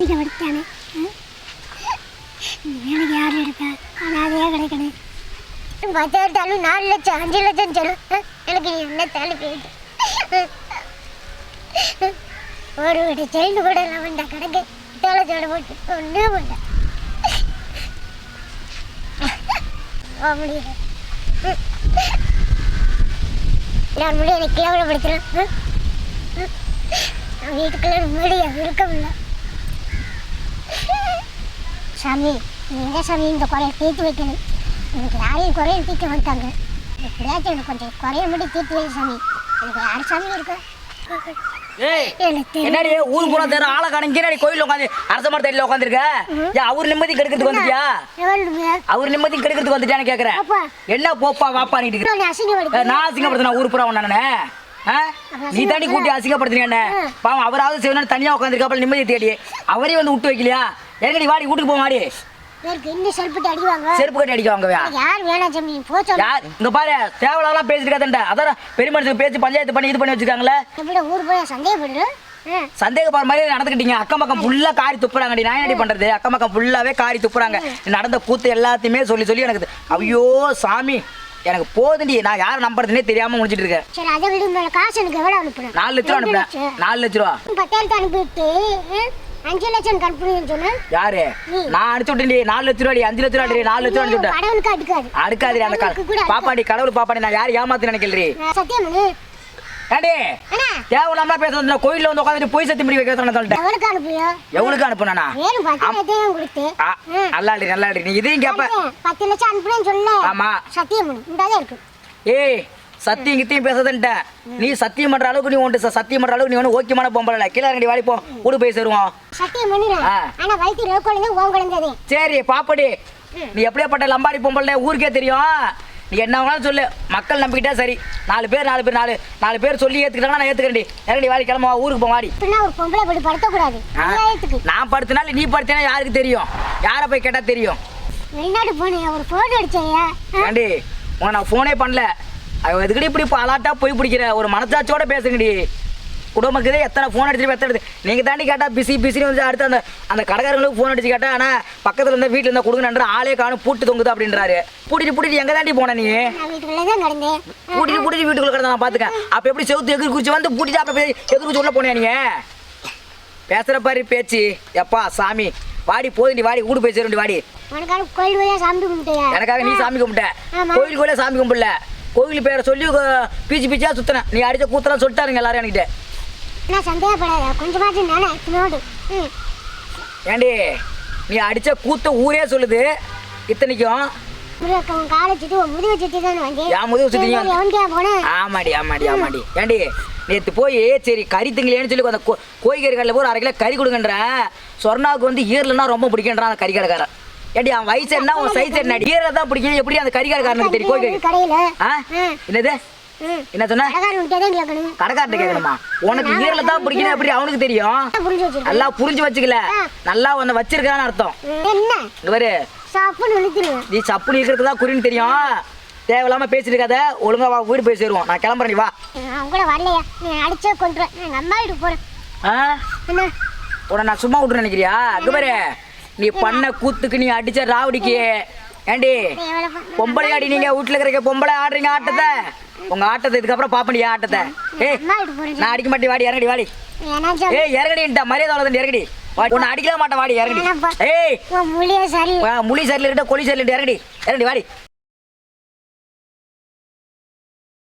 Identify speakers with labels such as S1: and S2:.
S1: இங்கே படித்தானே எனக்கு யார் இருக்கா? அனாதையாக கிடைக்கணும். பத்தாயிரத்தாலும் நாலு லட்சம் அஞ்சு லட்சம் சொல்லும் எனக்கு நீ என்ன தாலி போயிட்டு ஒரு வீடு செயின் கூட இல்லை வேண்டா கிடக்கு. தோலை சோட போட்டு ஒன்றும் வேண்டாம் முடியல நான் முடியும் எனக்கு கேவலப்படுத்துகிறேன் நான் வீட்டுக்குள்ள முடியும் இருக்க முடியல. சாமி நீங்க சாமி இந்த குறையை தீர்த்து வைக்கணும். எனக்கு யாரையும் குறைய தீர்த்து வந்துட்டாங்க. எப்படியாச்சும் எனக்கு கொஞ்சம் குறைய மட்டும் தீர்த்து வை சாமி. எனக்கு யார் சாமி இருக்கு?
S2: என்னடி ஊர் போன தேர ஆளை காணும். கீழடி கோயில் உட்காந்து அரச மரத்தடியில் உட்காந்துருக்க ஏன் அவர் நிம்மதி கெடுக்கிறதுக்கு வந்துட்டியா? அவர் நிம்மதி கெடுக்கிறதுக்கு வந்துட்டியான்னு கேக்குறேன்.
S1: அப்பா.
S2: என்ன போப்பா வாப்பா
S1: நான் அசிங்கப்படுத்து
S2: நான் அசிங்கப்படுத்தின ஊர் புறா நானே. நீ தாண்டி கூட்டி அசிங்கப்படுத்துறீங்க என்ன? பாவம் அவராவது சிவனு தனியா உட்காந்துருக்காப்பல நிம்மதி தேடி அவரே வந்து விட்டு வைக்கலையா? எங்கடி வாடி வீட்டுக்கு போக மாடி செருப்பு கட்டி அடிக்க வாங்கவே.
S1: எனக்கு யார் வேணாம் சாமி போ சொல்ல.
S2: யார்? இங்க பாரு அதான் பெரிய மனுஷன் பேசி பஞ்சாயத்து பண்ணி இது பண்ணி வச்சிருக்காங்களே.
S1: எப்படி ஊர் போய் சந்தேகப்படுறேன்? ஆ.
S2: சந்தேகப்படுற மாதிரி நடந்துக்கிட்டீங்க? அக்கம் பக்கம் ஃபுல்லா காரி துப்புறாங்கடி நான் என்னடி பண்றது. அக்கம் பக்கம் ஃபுல்லாவே காரி துப்புறாங்க. நடந்த கூத்து எல்லாத்தையுமே சொல்லி சொல்லி எனக்கு ஐயோ சாமி. எனக்கு போதுண்டி. நான் யாரை நம்புறதுனே தெரியாம முடிச்சிட்டு இருக்கேன்.
S1: சரி அதை விட காசு எனக்கு எவ்வளோ அனுப்புறேன்?
S2: நாலு லட்ச ரூபா அனுப்புறேன். நாலு லட்ச ரூபா.
S1: பத்தாயிரத்து அனுப்பிவிட்டு ஆ, அஞ்சு லட்சம் அனுப்புறேன்னு சொன்னேன்
S2: யாரு? நான் அனுப்பிச்சு விட்டேன்டி. நாலு லட்ச ரூபாடி அஞ்சு லட்ச ரூபாடி நாலு லட்ச ரூபா அனுப்பிச்சு விட்டேன்.
S1: அடுக்காது.
S2: அந்த பாப்பாடி கடவுள் பாப்பாடி நான் யார் ஏமாத்து நினைக்கிறீ
S1: நான் அண்ணா.
S2: தேவையில்லாம பேச வந்து கோயில்ல வந்து உட்காந்துட்டு போய் சத்தி முடி வைக்க சொல்லிட்டேன்.
S1: எவ்வளோக்கு அனுப்புறியோ
S2: எவ்வளவுக்கு அனுப்புனா
S1: வேணும் பத்தாயிரத்தையும் கொடுத்து?
S2: ஆ, நல்லாடி நல்லாடி. நீ இதையும் கேப்ப.
S1: அடுத்து பத்து லட்சம் அனுப்புறேன்னு சொல்ல.
S2: ஆமா.
S1: இந்தாதான் இருக்கு
S2: ஏய் சத்தியம் கித்தியும் பேசாதன்ட்ட நீ சத்தியம் பண்ற அளவுக்கு நீ உன்ட்டு சத்தியம் பண்ற அளவுக்கு நீ ஒன்றும் ஓகேமான பொம்பளை கீழே இறங்கி வாடி போ. போய் சேருவோம்.
S1: சத்தியமணி
S2: ஆ.
S1: ஆனா வயிற்று ரோ குழந்தை உன் குழந்தை
S2: சரி பாப்படி. நீ எப்படியாப்பட்ட லம்பாடி பொம்பளை ஊருக்கே தெரியும். நீ என்ன சொல்லு. மக்கள் நம்பிக்கிட்டா சரி. நாலு பேர் நாலு பேர் நாலு நாலு பேர் சொல்லி ஏத்துக்கிட்டாங்கன்னா நான் ஏத்துக்கிறேன்டி. இறங்கி வாடி கிளம்புவா ஊருக்கு போ வாடி. நான் படுத்தினாலும் நீ படுத்தினா யாருக்கு தெரியும்? யாரை போய் கேட்டா தெரியும்?
S1: வெளிநாடு போனேன் ஒரு போட்டோ அடிச்சையா
S2: ஏண்டி உன நான் ஃபோனே பண்ணல. எதுக்கடி இப்படி இப்போ அலாட்டா போய் பிடிக்கிற? ஒரு மனசாட்சியோட பேசுங்கடி. குடும்பக்குதே எத்தனை ஃபோன் அடிச்சு எத்தனை நீங்கள் தாண்டி கேட்டால் பிஸி பிஸின்னு வந்து அடுத்து அந்த அந்த கடைக்காரங்களுக்கு ஃபோன் அடிச்சு கேட்டா ஆனால் பக்கத்தில் இருந்தால் வீட்டில் இருந்தால் கொடுங்கன்ற ஆளே காணும் பூட்டு தொங்குது அப்படின்றாரு. பூட்டிட்டு பூட்டிட்டு எங்கே தாண்டி போன நீ? பூட்டிட்டு பூட்டிட்டு வீட்டுக்குள்ள கிடந்தா நான் பார்த்துக்க அப்போ எப்படி செவுத்து எதிர் குறிச்சு வந்து பூட்டிட்டு அப்போ எதிர் குறிச்சு உள்ள போனியா நீங்க? பேசுகிற பாரு பேச்சு. எப்பா சாமி. வாடி போதுண்டி வாடி வீடு போய் சேருண்டி வாடி. எனக்காக நீ சாமி கும்பிட்ட. கோயிலுக்குள்ளே சாமி கும்பிடல. கோயில் பேரை சொல்லி பீச்சு பீச்சா சுத்தின நீ அடிச்ச கூத்தலாம் சொல்லிட்டாருங்க எல்லாரும் என்கிட்ட.
S1: நான் சந்தேகப்படாத கொஞ்சமாச்சும் நானே இத்தனோடு. ம்.
S2: ஏண்டி நீ அடிச்ச கூத்த ஊரே சொல்லுது. இத்தனைக்கும்.
S1: உன் முதுகு தானே வந்தேன்
S2: என் முதுகு சுத்தி ஆமாடி ஆமாடி ஆமாடி. ஏண்டி நேற்று போய் சரி கறி திங்களேன்னு சொல்லி அந்த கோ- கோழி கறி கடையில் போய் அரை கிலோ கறி கொடுங்கன்றேன் சொர்ணாவுக்கு வந்து ஈரல்னா ரொம்ப பிடிக்குன்றான் அந்த கறி கடைக்காரன் ஏண்டி அவன் வயசு என்ன அவன் சைஸ் என்ன? ஈரல் தான் பிடிக்கும். எப்படி அந்த கறி கடைக்காரனுக்கு தெரியும் கோழி கறி
S1: கடையில்.
S2: என்னது? என்ன சொன்ன? கடைக்காரன் கேட்கணுமா. உனக்கு ஈரல தான் பிடிக்கணும் எப்படி? அவனுக்கு தெரியும். நல்லா புரிஞ்சு வச்சுக்கல. நல்லா உன்னை வச்சிருக்கான்னு அர்த்தம். இங்க பாரு.
S1: சாப்புன்னு
S2: நீ சப்புனு இருக்கிறது தான் குறின்னு தெரியும். தேவையில்லாம பேசிட்டு இருக்காத ஒழுங்கா வா வீடு போய் சேருவோம். நான் கிளம்புறேன் நீ வா.
S1: அவன் கூட வரலையா. நீ அடிச்சே கொண்டுருவேன் நான் அம்மா வீட்டுக்கு
S2: சும்மா விட்டுரு நினைக்கிறியா? இங்க பாரு. நீ பண்ண கூத்துக்கு நீ அடிச்ச ராவடிக்கு. ஏண்டி? பொம்பளை ஆடி நீங்க வீட்டுல இருக்கிற பொம்பளை ஆடுறீங்க ஆட்டத்தை. உங்க ஆட்டத்தை இதுக்கப்புறம் பாப்பண்டியா ஆட்டத்தை? ஏய் நான் அடிக்க மாட்டேன் வாடி இறங்கடி வாடி. ஏய் இறங்கடின்ட்டா மரியாதை அவ்வளோதான் இறங்கடி. வாடி, உன்னை அடிக்கவே மாட்டேன் வாடி இறங்கடி. ஏய் முழி சரியில் இருக்கட்டும் கொலி சரியில் இறங்கடி. இறங்கடி வாடி.